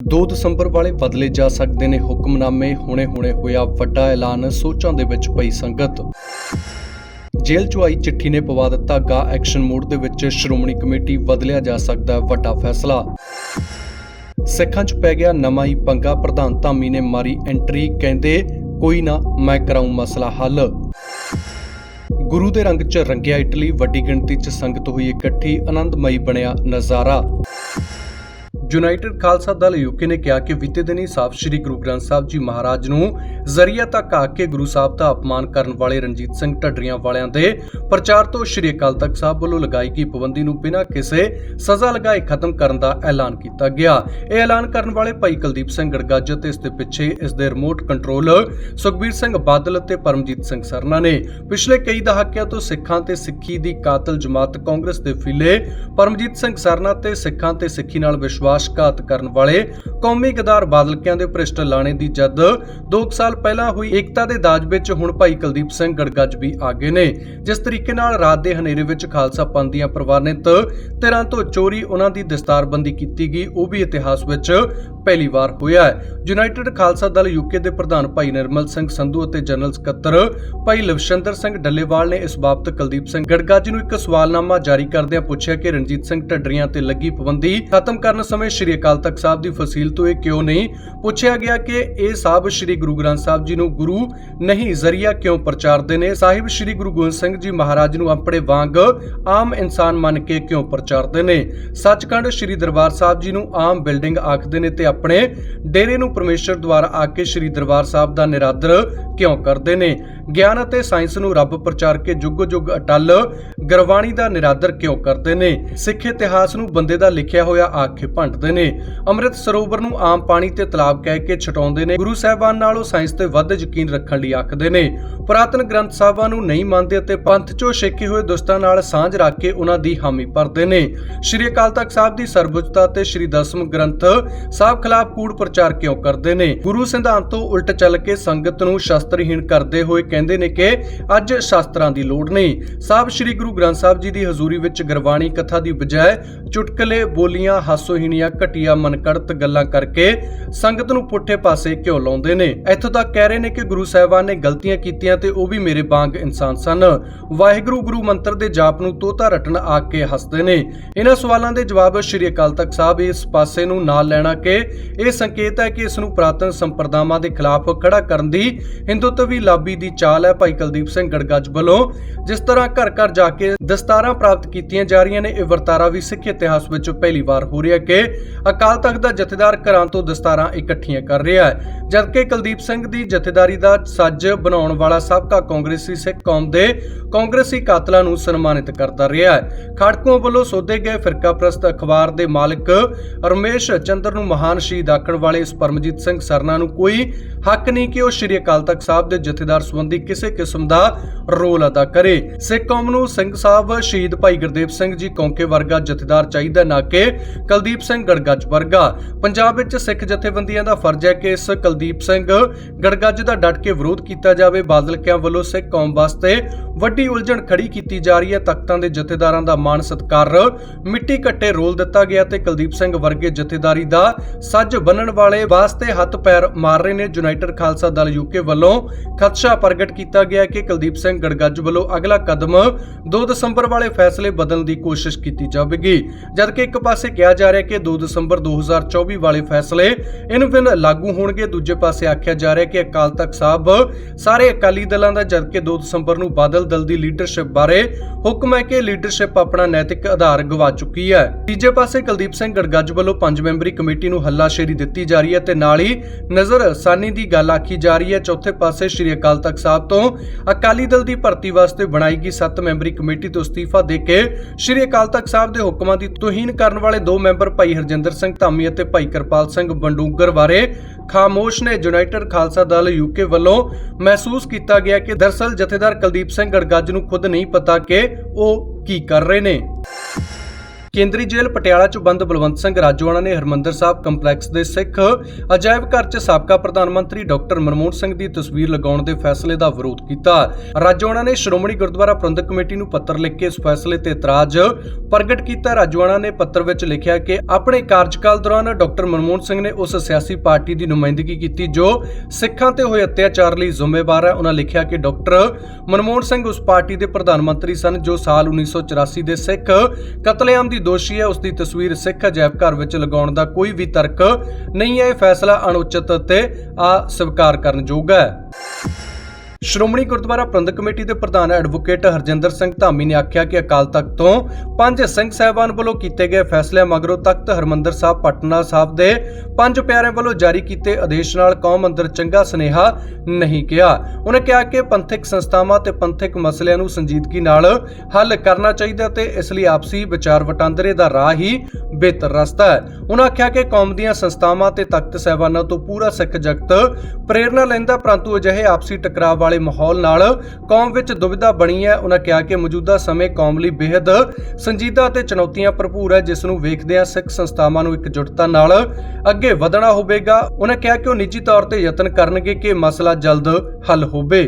2 ਦਸੰਬਰ ਵਾਲੇ ਬਦਲੇ ਜਾ ਸਕਦੇ ਨੇ ਹੁਕਮਨਾਮੇ। ਹੁਣੇ-ਹੁਣੇ ਹੋਇਆ ਵੱਡਾ ਐਲਾਨ, ਸੋਚਾਂ ਦੇ ਵਿੱਚ ਪਈ ਸੰਗਤ। ਜੇਲ੍ਹ ਚੋਂ ਆਈ ਚਿੱਠੀ ਨੇ ਪਵਾ ਦਿੱਤਾ, ਗਾ ਐਕਸ਼ਨ ਮੋਡ ਦੇ ਵਿੱਚ ਸ਼੍ਰੋਮਣੀ ਕਮੇਟੀ ਬਦਲਿਆ ਜਾ ਸਕਦਾ ਹੈ, ਵੱਡਾ ਫੈਸਲਾ। ਸਿੱਖਾਂ 'ਚ ਪੈ ਗਿਆ ਨਵਾਂ ਹੀ ਪੰਗਾ, ਪ੍ਰਧਾਨ ਧਾਮੀ ਨੇ ਮਾਰੀ ਐਂਟਰੀ, ਕਹਿੰਦੇ, ਕੋਈ ਨਾ, ਮੈਂ ਕਰਾਉਂ ਮਸਲਾ ਹੱਲ। ਗੁਰੂ ਦੇ ਰੰਗ 'ਚ ਰੰਗਿਆ ਇਟਲੀ, ਵੱਡੀ ਗਿਣਤੀ 'ਚ ਸੰਗਤ ਹੋਈ ਇਕੱਠੀ, ਆਨੰਦਮਈ ਬਣਿਆ ਨਜ਼ਾਰਾ। ਯੂਨਾਈਟਿਡ ਖਾਲਸਾ ਦਲ ਯੂਕੇ ਨੇ ਕਿਹਾ ਕਿ ਬੀਤੇ ਦਿਨੀ ਸਾਹਿਬ ਸ੍ਰੀ ਗੁਰੂ ਗ੍ਰੰਥ ਸਾਹਿਬ ਜੀ ਮਹਾਰਾਜ ਨੂੰ ਜ਼ਰੀਆ ਤੱਕ ਆ ਕੇ ਗੁਰੂ ਸਾਹਿਬ ਦਾ ਅਪਮਾਨ ਕਰਨ ਵਾਲੇ ਰਣਜੀਤ ਸਿੰਘ ਢੱਡਰੀਆਂ ਵਾਲਿਆਂ ਦੇ ਪ੍ਰਚਾਰ ਤੋਂ ਸ੍ਰੀ ਅਕਾਲ ਤਖਤ ਸਾਹਿਬ ਵੱਲੋਂ ਲਗਾਈ ਗਈ ਪਾਬੰਦੀ ਨੂੰ ਬਿਨਾਂ ਕਿਸੇ ਸਜ਼ਾ ਲਗਾਏ ਖਤਮ ਕਰਨ ਦਾ ਐਲਾਨ ਕੀਤਾ ਗਿਆ। ਇਹ ਐਲਾਨ ਕਰਨ ਵਾਲੇ ਭਾਈ ਕੁਲਦੀਪ ਸਿੰਘ ਗੜਗੱਜ ਅਤੇ ਇਸ ਦੇ ਪਿੱਛੇ ਇਸ ਦੇ ਰਿਮੋਟ ਕੰਟਰੋਲ ਸੁਖਬੀਰ ਸਿੰਘ ਬਾਦਲ ਅਤੇ ਪਰਮਜੀਤ ਸਿੰਘ ਸਰਨਾ ਨੇ ਪਿਛਲੇ ਕਈ ਦਹਾਕਿਆਂ ਤੋਂ ਸਿੱਖਾਂ ਤੇ ਸਿੱਖੀ ਦੀ ਕਾਤਲ ਜਮਾਤ ਕਾਂਗਰਸ ਦੇ ਫਿਲੇ ਪਰਮਜੀਤ ਸਿੰਘ ਸਰਨਾ ਤੇ ਸਿੱਖਾਂ ਤੇ ਸਿੱਖੀ ਨਾਲ ਵਿਸ਼ਵਾਸ ਵਿਸ਼ਵਾਸਘਾਤ ਕਰਨ ਵਾਲੇ ਕੌਮੀ ਗਦਾਰ ਬਾਦਲਕਿਆਂ ਦੇ ਭ੍ਰਿਸ਼ਟ ਲਾਣੇ ਦੀ ਜਦ 2 ਸਾਲ ਪਹਿਲਾਂ ਹੋਈ ਏਕਤਾ ਦੇ ਦਾਜ ਵਿੱਚ ਹੁਣ ਭਾਈ ਕੁਲਦੀਪ ਸਿੰਘ ਗੜਗੱਜ ਵੀ ਆਗੇ ਨੇ। ਜਿਸ ਤਰੀਕੇ ਨਾਲ ਰਾਤ ਦੇ ਹਨੇਰੇ ਵਿੱਚ ਖਾਲਸਾ ਪੰਥ ਦੀਆਂ ਪ੍ਰਵਾਨਿਤ ਧਿਰਾਂ ਤੋਂ ਚੋਰੀ ਉਹਨਾਂ ਦੀ ਦਸਤਾਰਬੰਦੀ ਕੀਤੀ ਗਈ, ਉਹ ਵੀ ਇਤਿਹਾਸ ਵਿੱਚ ਪਹਿਲੀ ਵਾਰ ਹੋਇਆ ਹੈ। ਯੂਨਾਈਟਿਡ ਖਾਲਸਾ ਦਲ ਯੂਕੇ ਦੇ ਪ੍ਰਧਾਨ ਭਾਈ ਨਿਰਮਲ ਸਿੰਘ ਸੰਧੂ ਅਤੇ ਜਨਰਲ ਸਕੱਤਰ ਭਾਈ ਲਵਸ਼ੰਦਰ ਸਿੰਘ ਡੱਲੇਵਾਲ ਨੇ ਇਸ ਬਾਬਤ ਕੁਲਦੀਪ ਸਿੰਘ ਗੜਗੱਜ ਨੂੰ ਇੱਕ ਸਵਾਲਨਾਮਾ ਜਾਰੀ ਕਰਦਿਆਂ ਪੁੱਛਿਆ ਕਿ ਰਣਜੀਤ ਸਿੰਘ ਢੱਡਰੀਆਂ ਤੇ ਲੱਗੀ ਪਾਬੰਦੀ ਖਤਮ ਕਰਨ ਸਮੇਂ ਸ੍ਰੀ ਅਕਾਲ ਤਖਤ ਸਾਹਿਬ ਦੀ ਫਸੀਲ ਤੋਂ ਇਹ ਕਿਉਂ ਨਹੀਂ? ਪੁੱਛਿਆ ਗਿਆ ਕਿ ਇਹ ਸਾਹਿਬ ਸ੍ਰੀ ਗੁਰੂ ਗ੍ਰੰਥ ਸਾਹਿਬ ਜੀ ਨੂੰ ਗੁਰੂ ਨਹੀਂ, ਜ਼ਰੀਆ ਕਿਉਂ ਪ੍ਰਚਾਰਦੇ ਨੇ? ਸਾਹਿਬ ਸ੍ਰੀ ਗੁਰੂ ਗੋਬਿੰਦ ਸਿੰਘ ਜੀ ਮਹਾਰਾਜ ਨੂੰ ਆਪਣੇ ਵਾਂਗ ਆਮ ਇਨਸਾਨ ਮੰਨ ਕੇ ਕਿਉਂ ਪ੍ਰਚਾਰਦੇ ਨੇ? ਸੱਚਖੰਡ ਸ੍ਰੀ ਦਰਬਾਰ ਸਾਹਿਬ ਜੀ ਨੂੰ ਆਮ ਬਿਲਡਿੰਗ ਆਖਦੇ ਨੇ ਤੇ ਆਪਣੇ ਡੇਰੇ ਨੂੰ ਪਰਮੇਸ਼ਰ ਦੁਆਰਾ ਆ ਕੇ ਸ੍ਰੀ ਦਰਬਾਰ ਸਾਹਿਬ ਦਾ ਨਿਰਾਦਰ ਕਿਉਂ ਕਰਦੇ ਨੇ? ਗਿਆਨ ਅਤੇ ਸਾਇੰਸ ਨੂੰ ਰੱਬ ਪ੍ਰਚਾਰ ਕੇ ਜੁਗ ਜੁਗ ਅਟਲ ਗੁਰਬਾਣੀ ਦਾ ਨਿਰਾਦਰ ਕਿਉਂ ਕਰਦੇ ਨੇ? ਸਿੱਖ ਇਤਿਹਾਸ ਨੂੰ ਬੰਦੇ ਦਾ ਲਿਖਿਆ ਹੋਇਆ ਆਖੇ ਭੰਡਦੇ ਨੇ। ਅੰਮ੍ਰਿਤ ਸਰੋਵਰ ਨੂੰ ਆਮ ਪਾਣੀ ਤੇ ਤਲਾਬ ਕਹਿ ਕੇ ਛਟਾਉਂਦੇ ਨੇ। ਗੁਰੂ ਸਾਹਿਬਾਨ ਨਾਲੋਂ ਸਾਇੰਸ ਤੇ ਵੱਧ ਯਕੀਨ ਰੱਖਣ ਲਈ ਆਖਦੇ ਨੇ। ਪੁਰਾਤਨ ਗ੍ਰੰਥ ਸਾਹਿਬਾਂ ਨੂੰ ਨਹੀਂ ਮੰਨਦੇ ਅਤੇ ਪੰਥ ਚੋਂ ਛੇਕੇ ਹੋਏ ਦੁਸਤਾਂ ਨਾਲ ਸਾਂਝ ਰੱਖ ਕੇ ਉਹਨਾਂ ਦੀ ਹਾਮੀ ਭਰਦੇ ਨੇ। ਸ਼੍ਰੀ ਅਕਾਲ ਤਖਤ ਸਾਹਿਬ ਦੀ ਸਰਬਉੱਚਤਾ ਤੇ ਸ਼੍ਰੀ ਦਸਮ ਗ੍ਰੰਥ ਸਾਹਿਬ ਖਿਲਾਫ ਕੂੜ ਪ੍ਰਚਾਰ ਕਿਉਂ ਕਰਦੇ ਨੇ? ਗੁਰੂ ਸਿਧਾਂਤ ਤੋਂ ਉਲਟ ਚੱਲ ਕੇ ਸੰਗਤ ਨੂੰ ਸ਼ਸਤਰਹੀਣ ਕਰਦੇ ਹੋਏ ਕਹਿੰਦੇ ਨੇ ਕਿ ਅੱਜ ਸ਼ਾਸਤਰਾਂ ਦੀ ਲੋੜ ਨਹੀਂ। ਸਾਹਿਬ, ਸ਼੍ਰੀ ਗੁਰੂ ਗ੍ਰੰਥ ਸਾਹਿਬ ਜੀ ਦੀ ਹਜ਼ੂਰੀ ਵਿੱਚ ਗੁਰਬਾਣੀ ਕਥਾ ਦੀ ਬਜਾਏ ਚੁਟਕਲੇ, ਬੋਲੀਆਂ, ਹਾਸੋਹੀਣੀਆਂ, ਘਟੀਆ, ਮਨਕੜਤ ਗੱਲਾਂ ਕਰਕੇ ਸੰਗਤ ਨੂੰ ਪੁੱਠੇ ਪਾਸੇ ਕਿਉਂ ਲਾਉਂਦੇ ਨੇ। ਇੱਥੋਂ ਤੱਕ ਕਹਿ ਰਹੇ ਨੇ ਕਿ ਗੁਰੂ ਸਾਹਿਬਾਨ ਨੇ ਗਲਤੀਆਂ ਕੀਤੀਆਂ ਤੇ ਉਹ ਵੀ ਮੇਰੇ ਵਾਂਗ ਇਨਸਾਨ ਸਨ। ਵਾਹਿਗੁਰੂ ਗੁਰੂ ਮੰਤਰ ਦੇ ਜਾਪ ਨੂੰ ਤੋਤਾ ਰਟਣ ਆ ਕੇ ਹੱਸਦੇ ਨੇ। ਇਹਨਾਂ ਸਵਾਲਾਂ ਦੇ ਜਵਾਬ ਸ਼੍ਰੀ ਅਕਾਲ ਤਖਤ ਸਾਹਿਬ ਇਸ ਪਾਸੇ ਨੂੰ ਨਾਲ ਲੈਣਾ ਕਿ ਇਹ ਸੰਕੇਤ ਹੈ ਕਿ ਇਸ ਨੂੰ ਪ੍ਰਾਤਨ ਸੰਪਰਦਾਵਾਂ ਦੇ ਖਿਲਾਫ ਖੜਾ ਕਰਨ ਦੀ ਹਿੰਦੂਤਵੀ ਲਾਬੀ ਦੀ ਚਾਲ ਹੈ ਭਾਈ ਕੁਲਦੀਪ ਸਿੰਘ ਗੜਗੱਜ ਵੱਲੋਂ, ਜਿਸ ਤਰ੍ਹਾਂ ਘਰ ਘਰ ਜਾ ਕੇ ਦਸਤਾਰਾਂ ਪ੍ਰਾਪਤ ਕੀਤੀਆਂ ਜਾ ਰਹੀਆਂ ਨੇ, ਇਹ ਵਰਤਾਰਾ ਵੀ ਸਿੱਖ ਇਤਿਹਾਸ ਵਿੱਚ ਪਹਿਲੀ ਵਾਰ ਹੋ ਰਿਹਾ ਕਿ ਅਕਾਲ ਤਖਤ ਦਾ ਜਥੇਦਾਰ ਘਰਾਂ ਤੋਂ ਦਸਤਾਰਾਂ ਇਕੱਠੀਆਂ ਕਰ ਰਿਹਾ ਹੈ। ਜਦਕਿ ਕੁਲਦੀਪ ਸਿੰਘ ਦੀ ਜਥੇਦਾਰੀ ਦਾ ਸੱਜ ਬਣਾਉਣ ਵਾਲਾ ਸਾਬਕਾ ਕਾਂਗਰਸੀ ਸਿੱਖ ਕੌਮ ਦੇ ਕਾਂਗਰਸੀ ਕਾਤਲਾਂ ਨੂੰ ਸਨਮਾਨਿਤ ਕਰਦਾ ਰਿਹਾ ਹੈ। ਖੜਕੂਆਂ ਵੱਲੋਂ ਸੋਧੇ ਗਏ ਫਿਰਕਾ ਪ੍ਰਸਤ ਅਖਬਾਰ ਦੇ ਮਾਲਕ ਰਮੇਸ਼ ਚੰਦਰ ਨੂੰ ਮਹਾਨ ਸ਼ਹੀਦ ਆਖਣ ਵਾਲੇ ਇਸ ਪਰਮਜੀਤ ਸਿੰਘ ਸਰਨਾ ਨੂੰ ਕੋਈ ਹੱਕ ਨਹੀਂ ਕਿ ਉਹ ਸ਼੍ਰੀ ਅਕਾਲ ਤਖਤ ਸਾਹਿਬ ਦੇ ਜਥੇਦਾਰ ਸੰਬੰਧੀ ਕਿਸੇ ਕਿਸਮ ਦਾ ਰੋਲ ਅਦਾ ਕਰੇ। ਸਿੱਖ ਕੌਮ ਨੂੰ ਸਿੰਘ ਸਾਹਿਬ ਸ਼ਹੀਦ ਭਾਈ ਗੁਰਦੇਵ ਸਿੰਘ ਜੀ ਕੌਂਕੇ ਵਰਗਾ ਜਥੇਦਾਰ ਚਾਹੀਦਾ ਨਾ ਕਿ ਕੁਲਦੀਪ ਸਿੰਘ ਗੜਗੱਜ ਵਰਗਾ। ਪੰਜਾਬ ਵਿੱਚ ਸਿੱਖ ਜਥੇਬੰਦੀਆਂ ਦਾ ਫਰਜ਼ ਹੈ ਕਿ ਇਸ ਕੁਲਦੀਪ ਸਿੰਘ ਗੜਗੱਜ ਦਾ ਡਟ ਕੇ ਵਿਰੋਧ ਕੀਤਾ ਜਾਵੇ। ਬਾਦਲਕਿਆਂ ਵੱਲੋਂ ਸਿੱਖ ਕੌਮ ਵਾਸਤੇ ਵੱਡੀ ਉਲਝਣ ਖੜੀ ਕੀਤੀ ਜਾ ਰਹੀ ਹੈ। ਤਖਤਾਂ ਦੇ ਜਥੇਦਾਰਾਂ ਦਾ ਮਾਣ ਸਤਕਾਰ, ਮਿੱਟੀ ਘੱਟੇ ਰੋਲ ਦਿੱਤਾ ਗਿਆ ਤੇ ਕੁਲਦੀਪ ਸਿੰਘ ਵਰਗੇ ਜਥੇਦਾਰੀ ਦਾ ਸੱਜ ਬੰਨਣ ਵਾਲੇ ਵਾਸਤੇ ਹੱਥ ਪੈਰ ਮਾਰ ਰਹੇ ਨੇ। ਯੂਨਾਈਟਿਡ ਖਾਲਸਾ ਦਲ ਯੂਕੇ ਵੱਲੋਂ ਖਦਸ਼ਾ ਪ੍ਰਗਟ ਕੀਤਾ ਗਿਆ ਕਿ ਕੁਲਦੀਪ ਸਿੰਘ ਗੜਗੱਜ ਵੱਲੋਂ ਅਗਲਾ ਕਦਮ 2 ਦਸੰਬਰ ਵਾਲੇ ਫੈਸਲੇ ਬਦਲਣ ਦੀ ਕੋਸ਼ਿਸ਼ ਕੀਤੀ ਜਾਵੇਗੀ। ਜਦਕਿ ਇੱਕ ਪਾਸੇ ਕਿਹਾ ਜਾ ਰਿਹਾ ਕਿ 2 ਦਸੰਬਰ 2024 ਵਾਲੇ ਫੈਸਲੇ ਇਹਨੂੰ ਫਿਰ ਲਾਗੂ ਹੋਣਗੇ, ਦੂਜੇ ਪਾਸੇ ਆਖਿਆ ਜਾ ਰਿਹਾ ਕਿ ਅਕਾਲ ਤਖਤ ਸਾਹਿਬ ਸਾਰੇ ਅਕਾਲੀ ਦਲਾਂ ਦਾ, ਜਦਕਿ 2 ਦਸੰਬਰ ਨੂੰ ਬਾਦਲ ਦਲ ਦੀ ਲੀਡਰਸ਼ਿਪ ਬਾਰੇ ਹੁਕਮ ਹੈ ਕਿ ਲੀਡਰਸ਼ਿਪ ਆਪਣਾ ਨੈਤਿਕ ਆਧਾਰ ਗਵਾ ਚੁੱਕੀ ਹੈ। ਤੀਜੇ ਪਾਸੇ ਕੁਲਦੀਪ ਸਿੰਘ ਗੜਗੱਜ ਵੱਲੋਂ ਪੰਜ ਮੈਂਬਰੀ ਕਮੇਟੀ ਨੂੰ ਹੱਲਾਸ਼ੇਰੀ ਦਿੱਤੀ ਜਾ ਰਹੀ ਹੈ ਤੇ ਨਾਲ ਹੀ ਨਜ਼ਰ ਸਾਨੀ ਦੀ ਗੱਲ ਆਖੀ ਜਾ ਰਹੀ ਹੈ। ਚੌਥੇ ਪਾਸੇ ਸ਼੍ਰੀ ਅਕਾਲ ਤਖਤ ਸਾਹਿਬ ਤੋਂ ਅਕਾਲੀ ਦਲ ਦੀ ਭਰਤੀ ਵਾਸਤੇ ਬਣਾਈ ਗਈ 7 ਮੈਂਬਰੀ ਕਮੇਟੀ ਤੋਂ ਅਸਤੀਫਾ ਦੇ ਕੇ ਸ਼੍ਰੀ ਅਕਾਲ ਤਖਤ ਸਾਹਿਬ ਦੇ ਹੁਕਮਾਂ ਦੀ ਤੋਹੀਨ ਕਰਨ ਵਾਲੇ ਦੋ ਮੈਂਬਰ ਭਾਈ ਹਰਜਿੰਦਰ ਸਿੰਘ ਧਾਮੀ ਅਤੇ ਭਾਈ ਕਿਰਪਾਲ ਸਿੰਘ ਬੰਡੂਗਰ ਬਾਰੇ ਖਾਮੋਸ਼ ਨੇ ਯੂਨਾਈਟਿਡ ਖਾਲਸਾ ਦਲ ਯੂਕੇ ਵੱਲੋਂ ਮਹਿਸੂਸ ਕੀਤਾ ਗਿਆ ਕਿ ਦਰਸਲ ਜਥੇਦਾਰ ਕੁਲਦੀਪ ਸਿੰਘ ਗੜਗੱਜ ਨੂੰ ਖੁਦ ਨਹੀਂ ਪਤਾ ਕਿ ਉਹ ਕੀ ਕਰ ਰਹੇ ਨੇ। ਕੇਂਦਰੀ ਜੇਲ੍ਹ ਪਟਿਆਲਾ 'ਚ ਬੰਦ ਬਲਵੰਤ ਸਿੰਘ ਰਾਜੋਆਣਾ ਨੇ ਹਰਮੰਦਰ ਸਾਹਿਬ ਕੰਪਲੈਕਸ ਦੇ ਸਿੱਖ ਅਜਾਇਬ ਘਰ 'ਚ ਸਾਬਕਾ ਪ੍ਰਧਾਨ ਮੰਤਰੀ ਡਾਕਟਰ ਮਨਮੋਹਨ ਸਿੰਘ ਦੀ ਤਸਵੀਰ ਲਗਾਉਣ ਦੇ ਫੈਸਲੇ ਦਾ ਵਿਰੋਧ ਕੀਤਾ। ਰਾਜੋਆਣਾ ਨੇ ਸ਼੍ਰੋਮਣੀ ਗੁਰਦੁਆਰਾ ਪ੍ਰਬੰਧਕ ਕਮੇਟੀ ਨੂੰ ਪੱਤਰ ਲਿਖ ਕੇ ਇਸ ਫੈਸਲੇ ਤੇ ਇਤਰਾਜ਼ ਪ੍ਰਗਟ ਕੀਤਾ। ਰਾਜੋਆਣਾ ਨੇ ਪੱਤਰ ਵਿੱਚ ਲਿਖਿਆ ਕਿ ਆਪਣੇ ਕਾਰਜਕਾਲ ਦੌਰਾਨ ਡਾਕਟਰ ਮਨਮੋਹਨ ਸਿੰਘ ਨੇ ਉਸ ਸਿਆਸੀ ਪਾਰਟੀ ਦੀ ਨੁਮਾਇੰਦਗੀ ਕੀਤੀ, ਜੋ ਸਿੱਖਾਂ ਤੇ ਹੋਏ ਅਤਿਆਚਾਰ ਲਈ ਜ਼ਿੰਮੇਵਾਰ ਹੈ। ਉਹਨਾਂ ਲਿਖਿਆ ਕਿ ਡਾਕਟਰ ਮਨਮੋਹਨ ਸਿੰਘ ਉਸ ਪਾਰਟੀ ਦੇ ਪ੍ਰਧਾਨ ਮੰਤਰੀ ਸਨ, ਜੋ ਸਾਲ 1984 ਦੇ ਸਿੱਖ ਕਤਲੇਆਮ ਦੀ ਦੋਸ਼ੀ ਹੈ ਉਸ ਦੀ ਤਸਵੀਰ ਸਿੱਖ ਅਜਾਇਬ ਘਰ ਵਿੱਚ ਲਗਾਉਣ ਦਾ ਕੋਈ ਵੀ ਤਰਕ ਨਹੀਂ ਹੈ। ਇਹ ਫੈਸਲਾ ਅਣਉਚਿਤ ਅਤੇ ਕਰਨ ਯੋਗ ਹੈ। ਸ਼੍ਰੋਮਣੀ ਗੁਰਦੁਆਰਾ ਪ੍ਰਬੰਧਕ ਕਮੇਟੀ ਦੇ ਪ੍ਰਧਾਨ ਐਡਵੋਕੇਟ ਹਰਜਿੰਦਰ ਸਿੰਘ ਧਾਮੀ ਨੇ ਆਖਿਆ ਕਿ ਅਕਾਲ ਤਖਤ ਤੋਂ ਪੰਜ ਸਿੰਘ ਸਾਹਿਬਾਨ ਵੱਲੋਂ ਕੀਤੇ ਗਏ ਫੈਸਲਿਆਂ ਮਗਰੋਂ ਤਖਤ ਹਰਮੰਦਰ ਸਾਹਿਬ, ਪਟਨਾ ਸਾਹਿਬ ਦੇ ਪੰਜ ਪਿਆਰਿਆਂ ਵੱਲੋਂ ਜਾਰੀ ਕੀਤੇ ਆਦੇਸ਼ ਨਾਲ ਕੌਮ ਅੰਦਰ ਚੰਗਾ ਸੁਨੇਹਾ ਨਹੀਂ ਗਿਆ ਉਹਨੇ ਕਿਹਾ ਕਿ ਪੰਥਕ ਸੰਸਥਾਵਾਂ ਤੇ ਪੰਥਕ ਮਸਲਿਆਂ ਨੂੰ ਸੰਜੀਦਗੀ ਨਾਲ ਹੱਲ ਕਰਨਾ ਚਾਹੀਦਾ ਤੇ ਇਸ ਲਈ ਆਪਸੀ ਵਿਚਾਰ ਵਟਾਂਦਰੇ ਦਾ ਰਾਹ ਹੀ ਬਿਹਤਰ ਰਸਤਾ ਹੈ। ਉਹਨਾਂ ਆਖਿਆ ਕਿ ਕੌਮ ਦੀਆਂ ਸੰਸਥਾਵਾਂ ਤੇ ਤਖਤ ਸਾਹਿਬਾਨਾਂ ਤੋਂ ਪੂਰਾ ਸਿੱਖ ਜਗਤ ਪ੍ਰੇਰਣਾ ਲੈਂਦਾ, ਪਰੰਤੂ ਅਜਿਹੇ ਆਪਸੀ ਟਕਰਾਅ ਵਾਲੇ ਮਾਹੌਲ ਨਾਲ ਕੌਮ ਵਿੱਚ ਦੁਵਿਧਾ ਬਣੀ ਹੈ। ਉਹਨਾਂ ਕਿਹਾ ਕਿ ਮੌਜੂਦਾ ਸਮੇਂ ਕੌਮ ਲਈ ਬੇहद ਸੰਜੀਦਾ ਅਤੇ ਚੁਣੌਤੀਆਂ ਭਰਪੂਰ ਹੈ, ਜਿਸ ਨੂੰ ਵੇਖਦਿਆਂ ਸਿੱਖ ਸੰਸਥਾਵਾਂ ਨੂੰ ਇਕਜੁੱਟਤਾ ਨਾਲ ਅੱਗੇ ਵਧਣਾ ਹੋਵੇਗਾ। ਉਹਨਾਂ ਕਿਹਾ ਕਿ ਉਹ ਨਿੱਜੀ ਤੌਰ ਤੇ ਯਤਨ ਕਰਨਗੇ ਕਿ ਮਸਲਾ ਜਲਦ ਹੱਲ ਹੋਵੇ।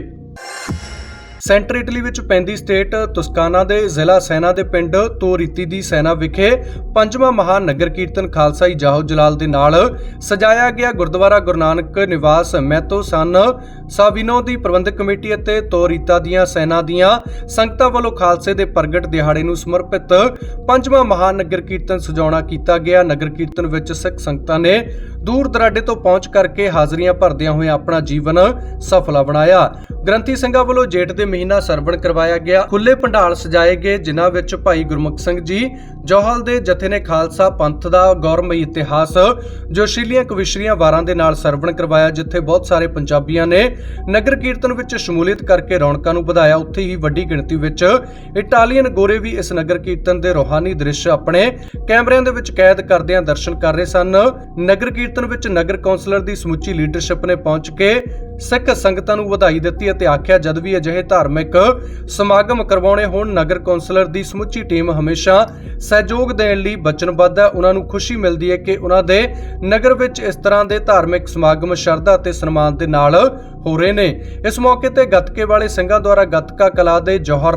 ਸੈਂਟਰ ਇਟਲੀ ਵਿੱਚ ਪੈਂਦੀ ਸਟੇਟ ਤੁਸਕਾਨਾ ਦੇ ਜ਼ਿਲ੍ਹਾ ਸੈਨਾ ਦੇ ਪਿੰਡ ਤੋਰੀਤੀ ਦੀ ਸੈਨਾ ਵਿਖੇ ਪੰਜਵਾਂ ਮਹਾਨ ਨਗਰ ਕੀਰਤਨ ਖਾਲਸਾਈ ਜਾਹੋ ਜਲਾਲ ਦੇ ਨਾਲ ਸਜਾਇਆ ਗਿਆ ਗੁਰਦੁਆਰਾ ਗੁਰੂ ਨਾਨਕ ਨਿਵਾਸ ਮਹਿਤੋ ਸਨ। ਸਾਵਿਨੋ ਦੀ ਪ੍ਰਬੰਧਕ ਕਮੇਟੀ ਅਤੇ ਤੋਰੀਤਾ ਦੀਆਂ ਸੈਨਾ ਦੀਆਂ ਸੰਗਤਾਂ ਵੱਲੋਂ ਖਾਲਸੇ ਦੇ ਪ੍ਰਗਟ ਦਿਹਾੜੇ ਨੂੰ ਸਮਰਪਿਤ ਪੰਜਵਾਂ ਮਹਾਨ ਨਗਰ ਕੀਰਤਨ ਸਜਾਉਣਾ ਕੀਤਾ ਗਿਆ। ਨਗਰ ਕੀਰਤਨ ਵਿੱਚ ਸਿੱਖ ਸੰਗਤਾਂ ਨੇ ਦੂਰ ਦਰਾਡੇ ਤੋਂ ਪਹੁੰਚ ਕਰਕੇ ਹਾਜ਼ਰੀਆਂ ਭਰਦਿਆਂ ਹੋਏ ਆਪਣਾ ਜੀਵਨ ਸਫਲਾ ਬਣਾਇਆ। ਗ੍ਰੰਥੀ ਸਿੰਘਾਂ ਵੱਲੋਂ ਜੇਠ ਦੇ ਮਹੀਨਾ ਸਰਵਣ ਕਰਵਾਇਆ ਗਿਆ। ਖੁੱਲੇ ਪੰਡਾਲ ਸਜਾਏ ਗਏ, ਜਿਨ੍ਹਾਂ ਵਿੱਚ ਭਾਈ ਗੁਰਮੁਖ ਸਿੰਘ ਜੀ ਜੋਹਲ ਦੇ ਜਥੇ ਨੇ ਖਾਲਸਾ ਪੰਥ ਦਾ ਗੌਰਵਮਈ ਇਤਿਹਾਸ, ਜੋਸ਼ੀਲੀਆਂ ਕਵਿਸ਼ਰੀਆਂ ਵਾਰਾਂ ਦੇ ਨਾਲ ਸਰਵਣ ਕਰਵਾਇਆ, ਜਿੱਥੇ ਬਹੁਤ ਸਾਰੇ ਪੰਜਾਬੀਆਂ ਨੇ ਨਗਰ ਕੀਰਤਨ ਵਿੱਚ ਸ਼ਮੂਲੀਅਤ ਕਰਕੇ ਰੌਣਕਾਂ ਨੂੰ ਵਧਾਇਆ। ਉੱਥੇ ਹੀ ਵੱਡੀ ਗਿਣਤੀ ਵਿੱਚ ਇਟਾਲੀਅਨ ਗੋਰੇ ਵੀ ਇਸ ਨਗਰ ਕੀਰਤਨ ਦੇ ਰੋਹਾਨੀ ਦ੍ਰਿਸ਼ ਆਪਣੇ ਕੈਮਰਿਆਂ ਦੇ ਵਿੱਚ ਕੈਦ ਕਰਦਿਆਂ ਦਰਸ਼ਨ ਕਰ ਰਹੇ ਸਨ। ਨਗਰ ਕੀਰਤਨ ਵਿੱਚ ਨਗਰ ਕੌਂਸਲਰ ਦੀ ਸਮੁੱਚੀ ਲੀਡਰਸ਼ਿਪ ਨੇ ਪਹੁੰਚ ਕੇ ਸਿੱਖ ਸੰਗਤਾਂ ਨੂੰ ਵਧਾਈ ਦਿੱਤੀ ਅਤੇ ਆਖਿਆ, ਜਦ ਵੀ ਅਜਿਹੇ ਧਾਰਮਿਕ ਸਮਾਗਮ ਕਰਵਾਉਣੇ ਹੋਣ, ਨਗਰ ਕੌਂਸਲਰ ਦੀ ਸਮੁੱਚੀ ਟੀਮ ਹਮੇਸ਼ਾ ਸਹਿਯੋਗ ਦੇਣ ਲਈ ਵਚਨਬੱਧ ਹੈ। ਉਹਨਾਂ ਨੂੰ ਖੁਸ਼ੀ ਮਿਲਦੀ ਹੈ ਕਿ ਉਹਨਾਂ ਦੇ ਨਗਰ ਵਿੱਚ ਇਸ ਤਰ੍ਹਾਂ ਦੇ ਧਾਰਮਿਕ ਸਮਾਗਮ ਸ਼ਰਧਾ ਅਤੇ ਸਨਮਾਨ ਦੇ ਨਾਲ ਹੋ ਰਹੇ ਨੇ। ਇਸ ਮੌਕੇ ਤੇ ਗੱਤਕੇ ਵਾਲੇ ਸਿੰਘਾਂ ਦੁਆਰਾ ਗੱਤਕਾ ਕਲਾ ਦੇ ਜੋਹਰ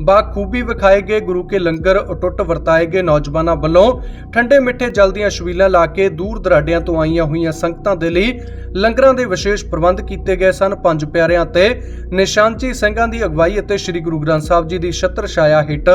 ਬਾਖੂਬੀ ਵਿਖਾਏ ਗਏ ਗੁਰੂ ਕੇ ਲੰਗਰ ਅਟੁੱਟ ਵਰਤਾਏ ਗਏ ਨੌਜਵਾਨਾਂ ਵੱਲੋਂ ਠੰਡੇ ਮਿੱਠੇ ਜਲ ਦੀਆਂ ਛਬੀਲਾਂ ਲਾ ਕੇ ਦੂਰ ਦਰਾਡਿਆਂ ਤੋਂ ਆਈਆਂ ਹੋਈਆਂ ਸੰਗਤਾਂ ਦੇ ਲਈ ਲੰਗਰਾਂ ਦੇ ਵਿਸ਼ੇਸ਼ ਪ੍ਰਬੰਧ ਕੀਤੇ ਗਏ ਸਨ। ਪੰਜ ਪਿਆਰਿਆਂ ਤੇ ਨਿਸ਼ਾਨਚੀ ਸਿੰਘਾਂ ਦੀ ਅਗਵਾਈ ਅਤੇ ਸ੍ਰੀ ਗੁਰੂ ਗ੍ਰੰਥ ਸਾਹਿਬ ਜੀ ਦੀ ਛਤਰ ਛਾਇਆ ਹੇਠ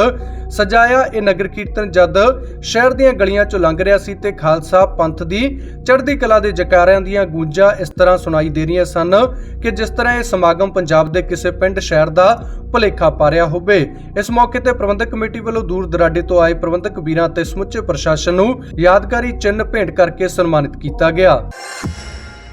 ਸਜਾਇਆ ਇਹ ਨਗਰ ਕੀਰਤਨ ਜਦ ਸ਼ਹਿਰ ਦੀਆਂ ਗਲੀਆਂ ਚੋਂ ਲੰਘ ਰਿਹਾ ਸੀ ਤੇ ਖਾਲਸਾ ਪੰਥ ਦੀ ਚੜ੍ਹਦੀ ਕਲਾ ਦੇ ਜਕਾਰਿਆਂ ਦੀਆਂ ਗੂੰਜਾਂ ਇਸ ਤਰ੍ਹਾਂ ਸੁਣਾਈ ਦੇ ਰਹੀਆਂ ਸਨ ਕਿ ਜਿਸ ਤਰ੍ਹਾਂ ਇਹ ਸਮਾਗਮ ਪੰਜਾਬ ਦੇ ਕਿਸੇ ਪਿੰਡ ਸ਼ਹਿਰ ਦਾ ਭੁਲੇਖਾ ਪਾ ਰਿਹਾ ਹੋਵੇ। ਇਸ ਮੌਕੇ ਤੇ ਪ੍ਰਬੰਧਕ ਕਮੇਟੀ ਵੱਲੋਂ ਦੂਰ ਦਰਾਡੇ ਤੋਂ ਆਏ ਪ੍ਰਬੰਧਕ ਵੀਰਾਂ ਅਤੇ ਸਮੁੱਚੇ ਪ੍ਰਸ਼ਾਸਨ ਨੂੰ ਯਾਦਗਾਰੀ ਚਿੰਨ੍ਹ ਭੇਟ ਕਰਕੇ ਸਨਮਾਨਿਤ ਕੀਤਾ ਗਿਆ।